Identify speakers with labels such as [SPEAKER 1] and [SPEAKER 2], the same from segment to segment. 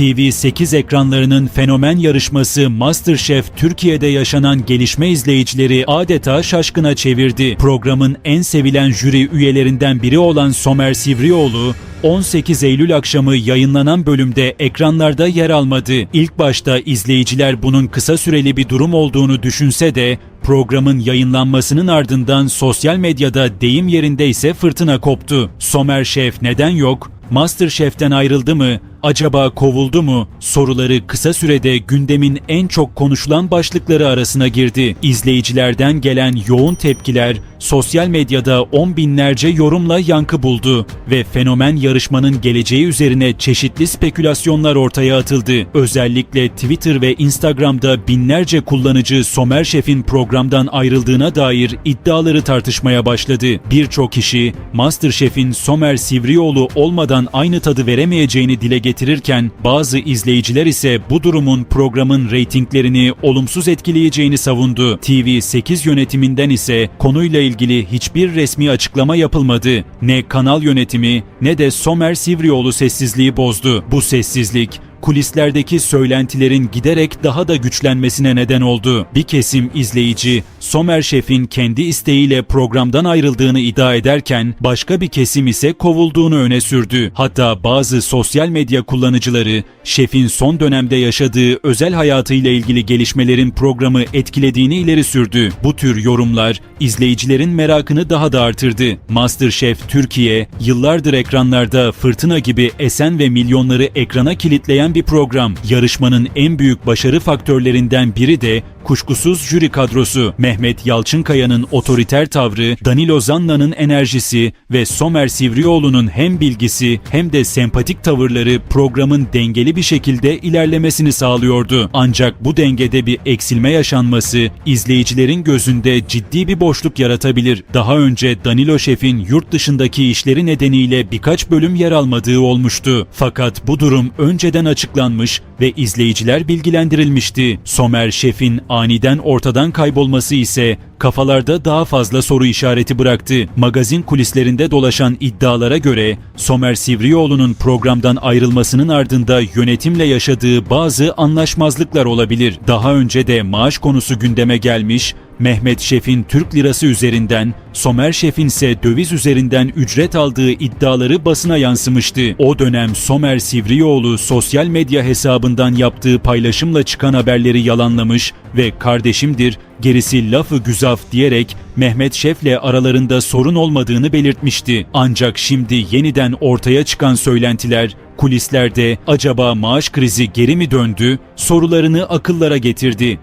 [SPEAKER 1] TV8 ekranlarının fenomen yarışması MasterChef Türkiye'de yaşanan gelişme izleyicileri adeta şaşkına çevirdi. Programın en sevilen jüri üyelerinden biri olan Somer Sivrioğlu, 18 Eylül akşamı yayınlanan bölümde ekranlarda yer almadı. İlk başta izleyiciler bunun kısa süreli bir durum olduğunu düşünse de programın yayınlanmasının ardından sosyal medyada deyim yerinde ise fırtına koptu. Somer Şef neden yok? Masterchef'ten ayrıldı mı? Acaba kovuldu mu? Soruları kısa sürede gündemin en çok konuşulan başlıkları arasına girdi. İzleyicilerden gelen yoğun tepkiler sosyal medyada on binlerce yorumla yankı buldu ve fenomen yarışmanın geleceği üzerine çeşitli spekülasyonlar ortaya atıldı. Özellikle Twitter ve Instagram'da binlerce kullanıcı Somer Şef'in programdan ayrıldığına dair iddiaları tartışmaya başladı. Birçok kişi Masterchef'in Somer Sivrioğlu olmadan aynı tadı veremeyeceğini dile getirirken bazı izleyiciler ise bu durumun programın reytinglerini olumsuz etkileyeceğini savundu. TV8 yönetiminden ise konuyla ilgili hiçbir resmi açıklama yapılmadı. Ne kanal yönetimi ne de Somer Sivrioğlu sessizliği bozdu. Bu sessizlik kulislerdeki söylentilerin giderek daha da güçlenmesine neden oldu. Bir kesim izleyici Somer Şef'in kendi isteğiyle programdan ayrıldığını iddia ederken başka bir kesim ise kovulduğunu öne sürdü. Hatta bazı sosyal medya kullanıcıları şefin son dönemde yaşadığı özel hayatıyla ilgili gelişmelerin programı etkilediğini ileri sürdü. Bu tür yorumlar izleyicilerin merakını daha da artırdı. MasterChef Türkiye yıllardır ekranlarda fırtına gibi esen ve milyonları ekrana kilitleyen bir program. Yarışmanın en büyük başarı faktörlerinden biri de kuşkusuz jüri kadrosu. Mehmet Yalçınkaya'nın otoriter tavrı, Danilo Zanna'nın enerjisi ve Somer Sivrioğlu'nun hem bilgisi hem de sempatik tavırları programın dengeli bir şekilde ilerlemesini sağlıyordu. Ancak bu dengede bir eksilme yaşanması izleyicilerin gözünde ciddi bir boşluk yaratabilir. Daha önce Danilo Şef'in yurt dışındaki işleri nedeniyle birkaç bölüm yer almadığı olmuştu. Fakat bu durum önceden açıklanmış ve izleyiciler bilgilendirilmişti. Somer Şef'in aniden ortadan kaybolması ise kafalarda daha fazla soru işareti bıraktı. Magazin kulislerinde dolaşan iddialara göre Somer Sivrioğlu'nun programdan ayrılmasının ardında yönetimle yaşadığı bazı anlaşmazlıklar olabilir. Daha önce de maaş konusu gündeme gelmiş, Mehmet Şef'in Türk lirası üzerinden, Somer Şef'in ise döviz üzerinden ücret aldığı iddiaları basına yansımıştı. O dönem Somer Sivrioğlu sosyal medya hesabından yaptığı paylaşımla çıkan haberleri yalanlamış ve kardeşimdir, gerisi lafı güzaf diyerek Mehmet Şef'le aralarında sorun olmadığını belirtmişti. Ancak şimdi yeniden ortaya çıkan söylentiler kulislerde acaba maaş krizi geri mi döndü sorularını akıllara getirdi.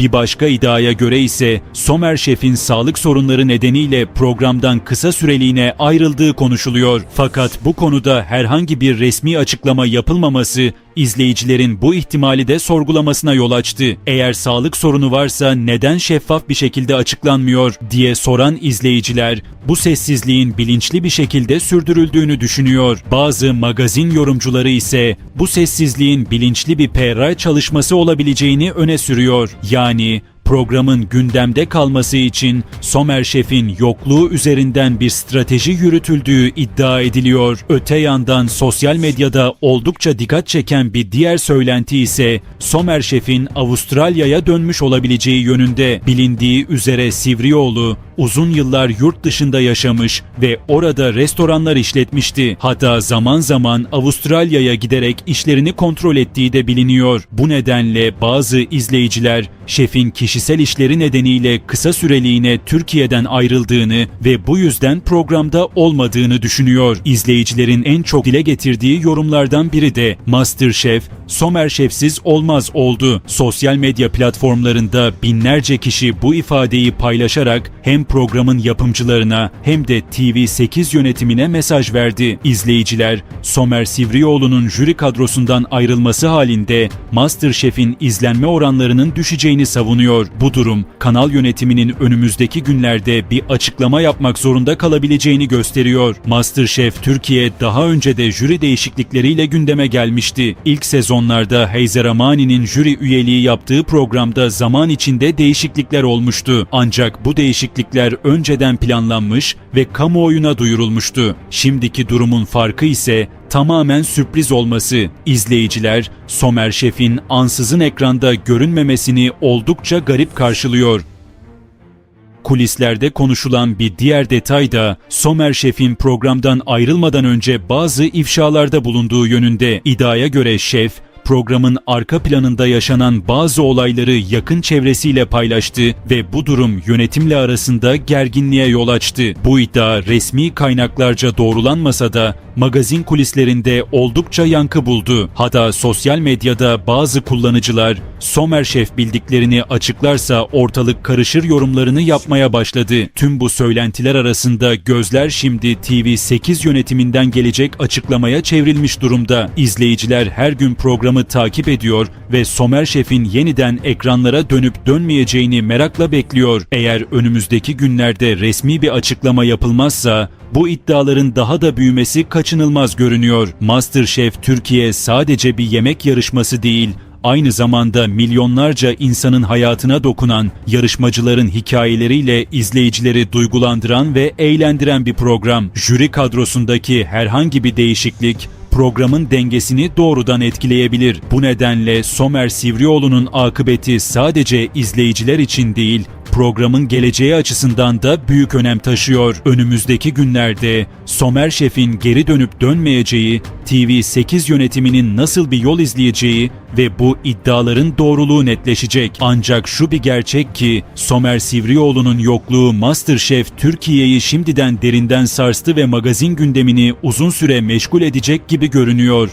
[SPEAKER 1] Bir başka iddiaya göre ise Somer Şef'in sağlık sorunları nedeniyle programdan kısa süreliğine ayrıldığı konuşuluyor. Fakat bu konuda herhangi bir resmi açıklama yapılmaması izleyicilerin bu ihtimali de sorgulamasına yol açtı. Eğer sağlık sorunu varsa neden şeffaf bir şekilde açıklanmıyor diye soran izleyiciler bu sessizliğin bilinçli bir şekilde sürdürüldüğünü düşünüyor. Bazı magazin yorumcuları ise bu sessizliğin bilinçli bir PR çalışması olabileceğini öne sürüyor. Yani programın gündemde kalması için Somer Şef'in yokluğu üzerinden bir strateji yürütüldüğü iddia ediliyor. Öte yandan sosyal medyada oldukça dikkat çeken bir diğer söylenti ise Somer Şef'in Avustralya'ya dönmüş olabileceği yönünde. Bilindiği üzere Sivrioğlu uzun yıllar yurt dışında yaşamış ve orada restoranlar işletmişti. Hatta zaman zaman Avustralya'ya giderek işlerini kontrol ettiği de biliniyor. Bu nedenle bazı izleyiciler şefin kişisel işleri nedeniyle kısa süreliğine Türkiye'den ayrıldığını ve bu yüzden programda olmadığını düşünüyor. İzleyicilerin en çok dile getirdiği yorumlardan biri de MasterChef, Somer Şefsiz olmaz oldu. Sosyal medya platformlarında binlerce kişi bu ifadeyi paylaşarak hem programın yapımcılarına hem de TV8 yönetimine mesaj verdi. İzleyiciler Somer Sivrioğlu'nun jüri kadrosundan ayrılması halinde MasterChef'in izlenme oranlarının düşeceğini savunuyor. Bu durum kanal yönetiminin önümüzdeki günlerde bir açıklama yapmak zorunda kalabileceğini gösteriyor. MasterChef Türkiye daha önce de jüri değişiklikleriyle gündeme gelmişti. İlk sezonlarda Heyzer Amani'nin jüri üyeliği yaptığı programda zaman içinde değişiklikler olmuştu. Ancak bu değişiklikler önceden planlanmış ve kamuoyuna duyurulmuştu. Şimdiki durumun farkı ise tamamen sürpriz olması. İzleyiciler Somer Şef'in ansızın ekranda görünmemesini oldukça garip karşılıyor. Kulislerde konuşulan bir diğer detay da Somer Şef'in programdan ayrılmadan önce bazı ifşalarda bulunduğu yönünde. İddiaya göre şef programın arka planında yaşanan bazı olayları yakın çevresiyle paylaştı ve bu durum yönetimle arasında gerginliğe yol açtı. Bu iddia resmi kaynaklarca doğrulanmasa da magazin kulislerinde oldukça yankı buldu. Hatta sosyal medyada bazı kullanıcılar Somer Şef bildiklerini açıklarsa ortalık karışır yorumlarını yapmaya başladı. Tüm bu söylentiler arasında gözler şimdi TV8 yönetiminden gelecek açıklamaya çevrilmiş durumda. İzleyiciler her gün programı takip ediyor ve Somer Şef'in yeniden ekranlara dönüp dönmeyeceğini merakla bekliyor. Eğer önümüzdeki günlerde resmi bir açıklama yapılmazsa bu iddiaların daha da büyümesi kaçınılmaz görünüyor. MasterChef Türkiye sadece bir yemek yarışması değil, aynı zamanda milyonlarca insanın hayatına dokunan, yarışmacıların hikayeleriyle izleyicileri duygulandıran ve eğlendiren bir program. Jüri kadrosundaki herhangi bir değişiklik programın dengesini doğrudan etkileyebilir. Bu nedenle Somer Sivrioğlu'nun akıbeti sadece izleyiciler için değil, programın geleceği açısından da büyük önem taşıyor. Önümüzdeki günlerde Somer Şef'in geri dönüp dönmeyeceği, TV8 yönetiminin nasıl bir yol izleyeceği ve bu iddiaların doğruluğu netleşecek. Ancak şu bir gerçek ki Somer Sivrioğlu'nun yokluğu MasterChef Türkiye'yi şimdiden derinden sarstı ve magazin gündemini uzun süre meşgul edecek gibi görünüyor.